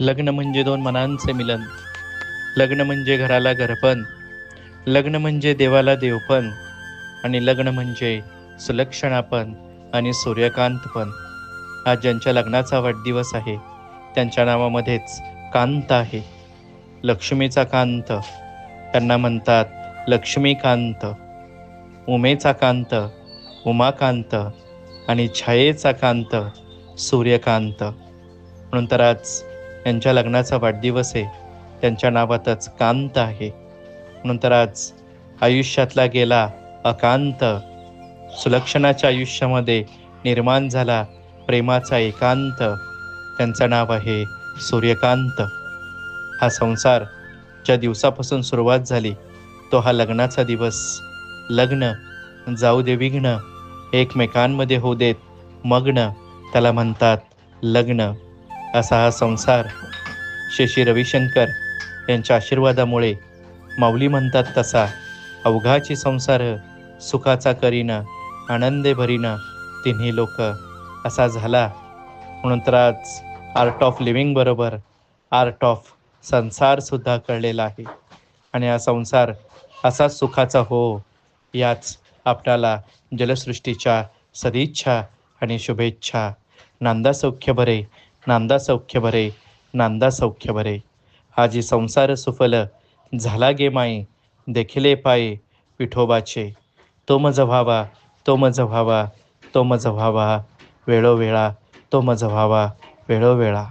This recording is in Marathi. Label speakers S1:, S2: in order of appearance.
S1: लग्न म्हणजे दोन मनांचे मिलन. लग्न म्हणजे घराला घरपण. लग्न म्हणजे देवाला देवपण. आणि लग्न म्हणजे सुलक्षणापण आणि सूर्यकांतपण. आज ज्यांच्या लग्नाचा वाढदिवस आहे त्यांच्या नावामध्येच कांत आहे. लक्ष्मीचा कांत. त्यांना म्हणतात लक्ष्मीकांत. उमेचा कांत उमाकांत आणि छायेचा कांत सूर्यकांत. म्हणून तर आज यांच्या लग्नाचा वाढदिवस आहे. त्यांच्या नावातच कांत आहे. म्हणून तर आज आयुष्यातला गेला अकांत. सुलक्षणाच्या आयुष्यामध्ये निर्माण झाला प्रेमाचा एकांत. त्यांचं नाव आहे सूर्यकांत. हा संसार ज्या दिवसापासून सुरुवात झाली तो हा लग्नाचा दिवस. लग्न जाऊ दे विघ्न एकमेकांमध्ये होऊ देत मग्न त्याला म्हणतात लग्न. असा हा संसार शशी रविशंकर यांच्या आशीर्वादामुळे माऊली म्हणतात तसा. अवघाची संसार सुखाचा करीनं आनंदे भरीनं तिन्ही लोक असा झाला. म्हणून तर आज आर्ट ऑफ लिव्हिंग बरोबर आर्ट ऑफ संसार सुद्धा कळलेला आहे. आणि हा संसार असाच सुखाचा हो याच आपल्याला जलसृष्टीच्या सदिच्छा आणि शुभेच्छा. नांदा सौख्य भरे नांदा सौख्य बरे नांदा सौख्य बरे हा जी संसार सुफल झाला गे माई देखिले पाये विठोबाचे. तो मज व्हावा तो मज व्हावा तो मज व्हावा वेळोवेळा तो मज व्हावा वेळोवेळा.